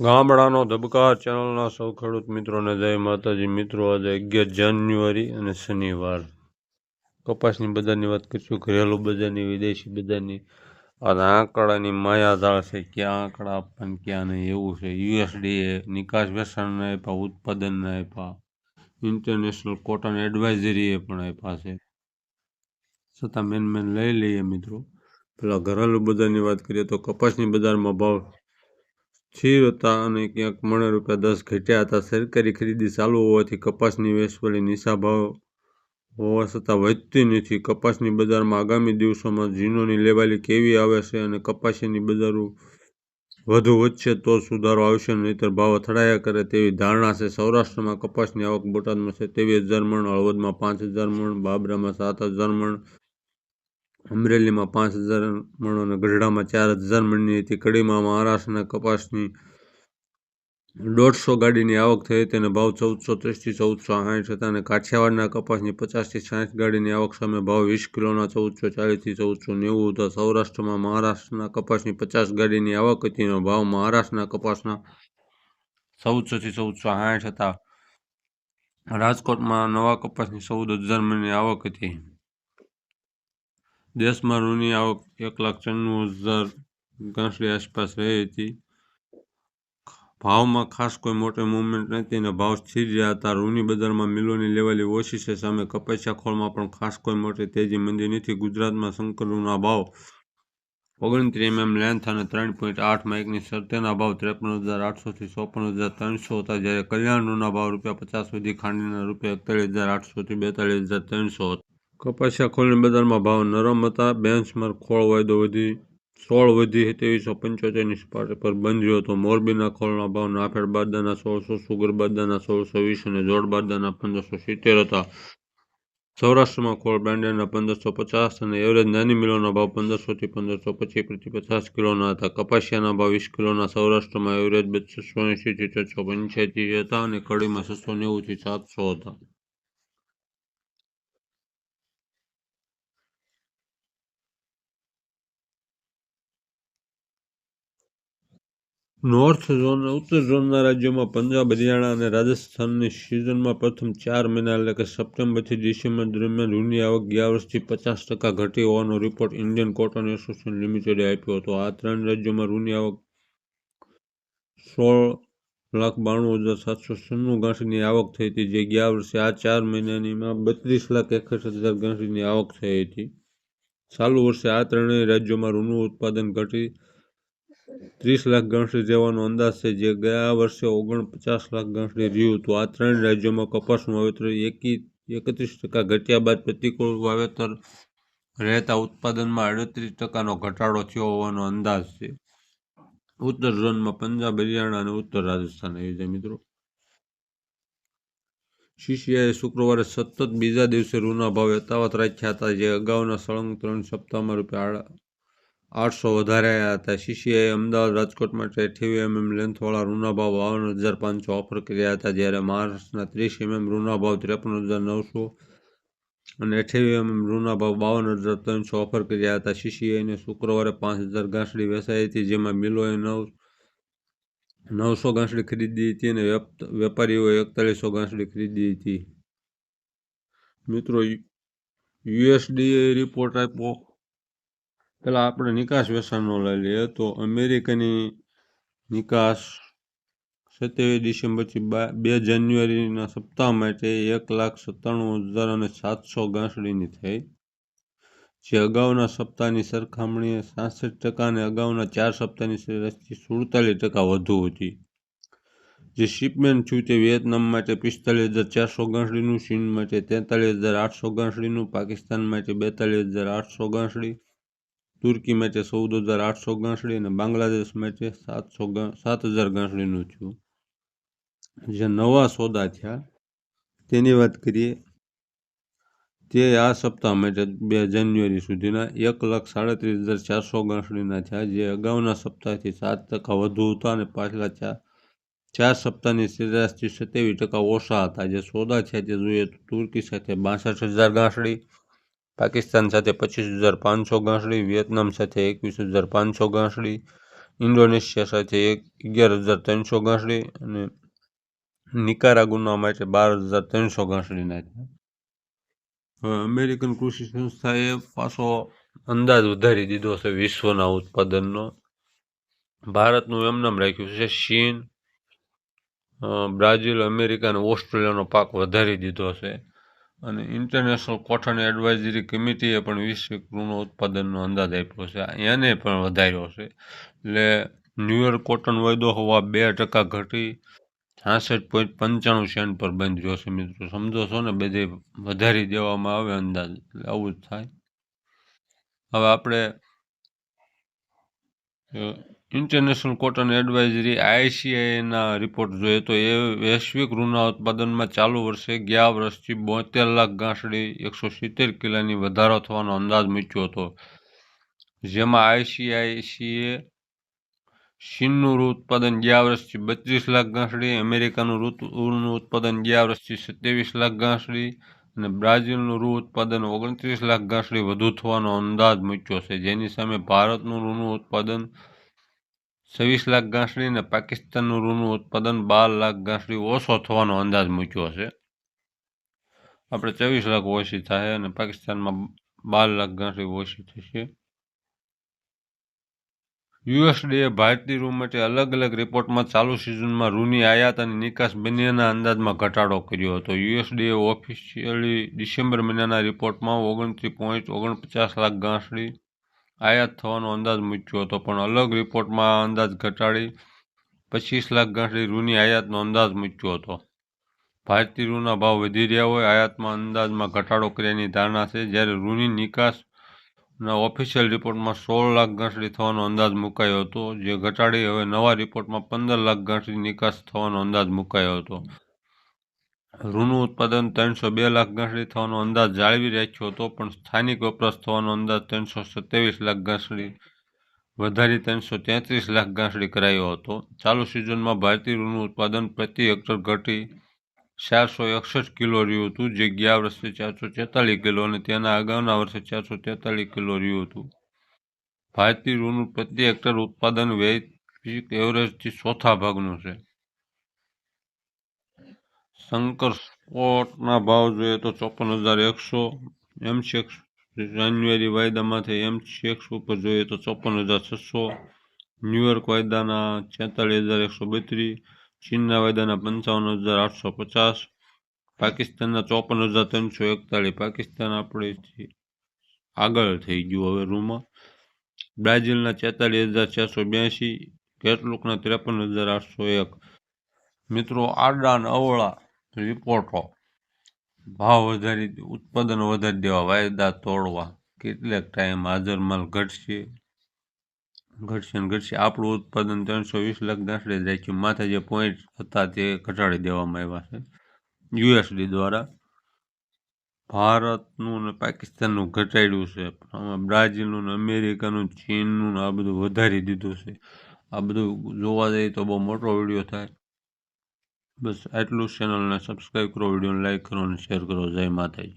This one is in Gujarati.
ગામડાનો ધબકાર ચેનલના સૌ ખેડૂત મિત્રોને જય માતાજી. મિત્રો, આજે અગિયાર જાન્યુઆરી અને શનિવાર. કપાસની બજારની વાત કરીશું. ઘરેલું બજારની, વિદેશી બજારની. અને આંકડાની માયાજાળ છે ક્યાં આંકડા આપવા ક્યાં નહીં, એવું છે. યુએસડીએ નિકાસ વેચાણના આપ્યા, ઉત્પાદનના આપ્યા. ઇન્ટરનેશનલ કોટન એડવાઇઝરીએ પણ આપ્યા છે. છતાં મેન મેન લઈ લઈએ મિત્રો. પેલા ઘરેલું બજારની વાત કરીએ તો કપાસની બજારમાં ભાવ સ્થિર હતા અને ક્યાંક મણે રૂપિયા દસ ઘટ્યા હતા. સરકારી ખરીદી ચાલુ હોવાથી કપાસની વેચવાલી નીચા ભાવ હોવા છતાં વધતી નથી. કપાસની બજારમાં આગામી દિવસોમાં ઝીનોની લેવાલી કેવી આવે છે અને કપાસીની બજારો વધુ વધશે તો સુધારો આવશે નહીતર ભાવ અથડાયા કરે તેવી ધારણા છે. સૌરાષ્ટ્રમાં કપાસની આવક બોટાદમાં છે તેવી હજાર મણ, હળવદમાં પાંચ હજાર મણ, બાબરામાં સાત હજાર મણ અમરેલીમાં પાંચ હજાર મણ અને ગઢડામાં ચાર હજાર મણની હતી. કડીમાં મહારાષ્ટ્રના કપાસની દોઢસો ગાડીની આવક થઈ હતી અને ભાવ ચૌદસો, ત્રીસથી ચૌદસો સાઠ હતા અને કાઠિયાવાડના કપાસની પચાસથી સાઠ ગાડીની આવક સામે ભાવ વીસ કિલોના ચૌદસો ચાલીસથી ચૌદસો નેવું હતા. સૌરાષ્ટ્રમાં મહારાષ્ટ્રના કપાસની પચાસ ગાડીની આવક હતી અને ભાવ મહારાષ્ટ્રના કપાસના ચૌદસોથી ચૌદસો સાઠ હતા. રાજકોટમાં નવા કપાસની ચૌદ હજાર મણની આવક હતી. દેશમાં રૂની આવક એક લાખ છન્નું હજાર ગાંસડી આસપાસ રહી હતી. ભાવમાં ખાસ કોઈ મોટો મૂવમેન્ટ નથી અને ભાવ સ્થિર રહ્યા હતા. રૂની બજારમાં મિલોની લેવાલી ઓછી છે. સામે કપાસિયા ખોળમાં પણ ખાસ કોઈ મોટી તેજી મંદી નથી. ગુજરાતમાં શંકરરૂના ભાવ ઓગણત્રીસ એમએમ લેન્થ અને ત્રણ પોઈન્ટ આઠ માઇકની શરતેના ભાવ ત્રેપન હજાર આઠસોથી ચોપન હજાર ત્રણસો હતા. જ્યારે કલ્યાણરૂના ભાવ રૂપિયા પચાસ સુધી, ખાંડીના રૂપિયા એકતાલીસ હજાર આઠસોથી બેતાલીસ હજાર ત્રણસો હતા. કપાસિયા ખોળની બજારમાં ભાવ નરમ હતા. બેન્ચમાર્ક ખોળ વાયદો વધી, સોળ વધી ત્રેવીસો પંચોતેરની સપાટી પર બંધ્યો હતો. મોરબીના ખોળના ભાવ નાફેડ બારદાના સોળસો, સુગર બારદાના સોળસો વીસ અને જોડ બારદાના પંદરસો સિત્તેર હતા. સૌરાષ્ટ્રમાં ખોળ બ્રાન્ડેડના પંદરસો પચાસ અને એવરેજ નાની મિલોના ભાવ પંદરસોથી પંદરસો પચીસ પ્રતિ પચાસ કિલોના હતા. કપાસિયાના ભાવ વીસ કિલોના સૌરાષ્ટ્રમાં એવરેજ બસો એંશીથી છસો પંચ્યાસી હતા અને કડીમાં છસો નેવુંથી સાતસો હતા. નોર્થ ઝોન ઉત્તર ઝોનના રાજ્યોમાં પંજાબ, હરિયાણા અને રાજસ્થાનની સિઝનમાં પ્રથમ ચાર મહિના એટલે કે સપ્ટેમ્બરથી ડિસેમ્બર દરમિયાન રૂની આવક ગયા વર્ષથી પચાસ ટકા ઘટી હોવાનો રિપોર્ટ ઇન્ડિયન કોટન એસોસિએશન લિમિટેડે આપ્યો હતો. આ ત્રણ રાજ્યોમાં રૂની આવક સોળ લાખ બાણું હજાર સાતસો છન્નું ગાંઠની આવક થઈ હતી, જે ગયા વર્ષે આ ચાર મહિનાનીમાં બત્રીસ લાખ એકસઠ હજાર ગાંઠની આવક થઈ હતી. ચાલુ વર્ષે આ ત્રણેય રાજ્યોમાં રૂનું ઉત્પાદન ઘટી ત્રીસ લાખ ગણસડી જેવાનો અંદાજ છે, જે ગયા વર્ષે ઓગણપચાસ લાખ ગણસડી રહ્યું હતું. આ ત્રણ રાજ્યોમાં કપાસનું વાવેતર એકી, એકત્રીસ ટકા ઘટ્યા બાદ પ્રતિકૂળ વાવેતર રહેતા ઉત્પાદનમાં અડત્રીસ ટકાનો ઘટાડો થયો હોવાનો અંદાજ છે. ઉત્તર ઝોનમાં પંજાબ, હરિયાણા અને ઉત્તર રાજસ્થાન આવી છે મિત્રો. સીસીઆઈએ શુક્રવારે સતત બીજા દિવસે રૂના ભાવ યથાવત રાખ્યા હતા, જે અગાઉના સળંગ ત્રણ સપ્તાહમાં રૂપિયા આઠસો વધારાયા હતા. સીસીઆઈએ અમદાવાદ રાજકોટ માટે અઠ્યાવી એમએમ લેન્થવાળા રૂના ભાવ બાવન હજાર પાંચસો ઓફર કર્યા હતા જ્યારે મહારાષ્ટ્રના ત્રીસ એમએમ રૂના ભાવ ત્રેપન હજાર નવસો અને અઠ્યાવી એમએમ રૂના ભાવ બાવન હજાર ત્રણસો ઓફર કર્યા હતા. સીસીઆઈને શુક્રવારે પાંચ હજાર ગાંસડી વેચાઈ હતી, જેમાં મિલોએ નવ, નવસો ગાંસડી ખરીદી હતી અને વેપારીઓએ એકતાલીસો ગાંસડી ખરીદી હતી. મિત્રો યુએસડીએ રિપોર્ટ આપ્યો. પહેલાં આપણે નિકાસ વેચાણનો લઈ લઈએ તો અમેરિકાની નિકાસ સત્યાવીસ ડિસેમ્બરથી બે જાન્યુઆરીના સપ્તાહ માટે એક લાખ સત્તાણું હજાર અને સાતસો ગાંસડીની થઈ. જે અગાઉના સપ્તાહની સરખામણીએ સાસઠ ટકા અને અગાઉના ચાર સપ્તાહની સરેરાશથી સુડતાલીસ ટકા વધુ હતી. જે શિપમેન્ટ થયું તે વિયેતનામ માટે પિસ્તાલીસ હજાર ચારસો ગાંસડીનું, ચીન માટે તેતાલીસ હજાર આઠસો ગાંસડીનું, પાકિસ્તાન માટે બેતાલીસ હજાર આઠસો ગાંસડી તુર્કી મેચે ચૌદ હજાર આઠસો ગાંસડી અને બાંગ્લાદેશ મેચે સાતસો સાત હજાર ગાંસડીનું થયું. જે નવા સોદા થયા. તેની વાત કરીએ, તે આ સપ્તાહ માટે બે જાન્યુઆરી સુધીના એક લાખ સાડત્રીસ હજાર ચારસો ગાંસડીના થયા, જે અગાઉના સપ્તાહથી સાત ટકા વધુ હતા અને પાછલા ચાર ચાર સપ્તાહની સરેરાશથી સત્યાવીસ ટકા ઓછા હતા. જે સોદા છે તે જોઈએ તો તુર્કી સાથે બાસઠ હજાર ગાંસડી પાકિસ્તાન સાથે પચીસ હજાર પાંચસો ગાંસડી, વિયેતનામ સાથે એકવીસ હજાર પાંચસો ગાંસડી, ઇન્ડોનેશિયા સાથે એક અગિયાર હજાર ત્રણસો ગાંસડી અને નિકારાગુના માટે બાર હજાર ત્રણસો ગાંસડી નાખ્યા. અમેરિકન કૃષિ સંસ્થાએ પાછો અંદાજ વધારી દીધો છે વિશ્વના ઉત્પાદનનો. ભારતનું એમ નામ રાખ્યું છે ચીન બ્રાઝિલ, અમેરિકા અને ઓસ્ટ્રેલિયાનો પાક વધારી દીધો છે. અને ઇન્ટરનેશનલ કોટન એડવાઇઝરી કમિટીએ પણ વૈશ્વિક ઋણ ઉત્પાદનનો અંદાજ આપ્યો છે. એને પણ વધાર્યો છે. એટલે ન્યુયોર્ક કોટન વાયદો હોવા બે ટકા ઘટી છાસઠ પોઈન્ટ પંચાણું સેન્ટ પર બંધ રહ્યો છે મિત્રો. સમજો છો ને, બધે વધારી દેવામાં આવે અંદાજ. એટલે આવું જ થાય. હવે આપણે ઇન્ટરનેશનલ કોટન એડવાઇઝરી આઈસીઆઈના રિપોર્ટ જોઈએ તો એ વૈશ્વિક ઋણના ઉત્પાદનમાં ચાલુ વર્ષે ગયા વર્ષથી બોતેર લાખ ગાંસડી, એકસો સિત્તેર કિલોની વધારો થવાનો અંદાજ મૂક્યો હતો. જેમાં આઈસીઆઈસીએ ચીનનું રૂ ઉત્પાદન ગયા વર્ષથી બત્રીસ લાખ ગાંસડી, અમેરિકાનું રૂનું ઉત્પાદન ગયા વર્ષથી સત્યાવીસ લાખ ગાંસડી અને બ્રાઝિલનું રૂ ઉત્પાદન ઓગણત્રીસ લાખ ગાંસડી વધુ થવાનો અંદાજ મૂક્યો છે. જેની સામે ભારતનું રૂનું ઉત્પાદન છવ્વીસ લાખ ગાંસડી અને પાકિસ્તાનનું રૂનું ઉત્પાદન બાર લાખ ગાંસડી ઓછો થવાનો અંદાજ મૂક્યો છે. આપણે ચોવીસ લાખ ઓછી થાય અને પાકિસ્તાનમાં બાર લાખ ગાંસડી ઓછી થશે. યુએસડીએ ભારતીય રૂ માટે અલગ અલગ રિપોર્ટમાં ચાલુ સિઝનમાં રૂની આયાત અને નિકાસ બંનેના અંદાજમાં ઘટાડો કર્યો હતો. યુએસડીએ ઓફિશિયલી ડિસેમ્બર મહિનાના રિપોર્ટમાં ઓગણત્રીસ પોઈન્ટ ઓગણપચાસ લાખ ગાંસડી આયાત થવાનો અંદાજ મૂક્યો હતો, પણ અલગ રિપોર્ટમાં આ અંદાજ ઘટાડી પચીસ લાખ ગાંસડી રૂની આયાતનો અંદાજ મૂક્યો હતો. ભારતીય રૂના ભાવ વધી રહ્યા હોય, આયાતમાં અંદાજમાં ઘટાડો કર્યાની ધારણા છે. જ્યારે રૂની નિકાસના ઓફિશિયલ રિપોર્ટમાં સોળ લાખ ગાંસડી થવાનો અંદાજ મુકાયો હતો, જે ઘટાડી હવે નવા રિપોર્ટમાં પંદર લાખ ગાંસડી નિકાસ થવાનો અંદાજ મુકાયો હતો. રૂનું ઉત્પાદન ત્રણસો બે લાખ ગાંસડી થવાનો અંદાજ જાળવી રાખ્યો હતો, પણ સ્થાનિક વપરાશ થવાનો અંદાજ ત્રણસો સત્યાવીસ લાખ ગાંસડી, વધારી ત્રણસો તેત્રીસ લાખ ગાંસડી કરાયો હતો. ચાલુ સિઝનમાં ભારતીય રૂનું ઉત્પાદન પ્રતિ હેક્ટર ઘટી ચારસો એકસઠ કિલો રહ્યું હતું, જે ગયા વર્ષે ચારસો છેતાલીસ કિલો અને તેના અગાઉના વર્ષે ચારસો તેતાલીસ કિલો રહ્યું હતું. ભારતીય રૂનું પ્રતિ હેક્ટર ઉત્પાદન વૈશ્વિક એવરેજથી ચોથા ભાગનું છે. શંકર સ્પોટના ભાવ જોઈએ તો ચોપન હજાર એકસો એમસીએક્સ જાન્યુઆરી વાયદામાંથી એમસીએક્સ ઉપર જોઈએ તો ચોપન હજાર છસો ન્યુયોર્ક વાયદાના છેતાળીસ હજાર એકસો બત્રીસ, ચીનના વાયદાના પંચાવન હજાર આઠસો પચાસ, પાકિસ્તાનના ચોપન હજાર ત્રણસો એકતાલીસ પાકિસ્તાન આપણેથી આગળ થઈ ગયું હવે રૂમાં બ્રાઝિલના છેતાળીસ હજાર છસો બ્યાસી કેટલુંકના ત્રેપન હજાર આઠસો એક. મિત્રો, આડા અવળા રિપોર્ટો ભાવ વધારી ઉત્પાદન વધારી દેવા, વાયદા તોડવા. કેટલાક ટાઈમ હાજર માલ ઘટશે? ઘટશે ને ઘટશે. આપણું ઉત્પાદન ત્રણસો વીસ લાખ ગાંસડે જાય છે. માથે જે પોઈન્ટ હતા તે ઘટાડી દેવામાં આવ્યા છે. યુએસડી દ્વારા ભારતનું ને પાકિસ્તાનનું ઘટાડ્યું છે. આમાં બ્રાઝિલનું ને અમેરિકાનું, ચીનનું ને આ બધું વધારી દીધું છે. આ બધું જોવા જઈએ તો બહુ મોટો વીડિયો થાય. બસ આટલું ચેનલને સબસ્ક્રાઈબ કરો વિડીયોને લાઈક કરો અને શેર કરો. જય માતાજી.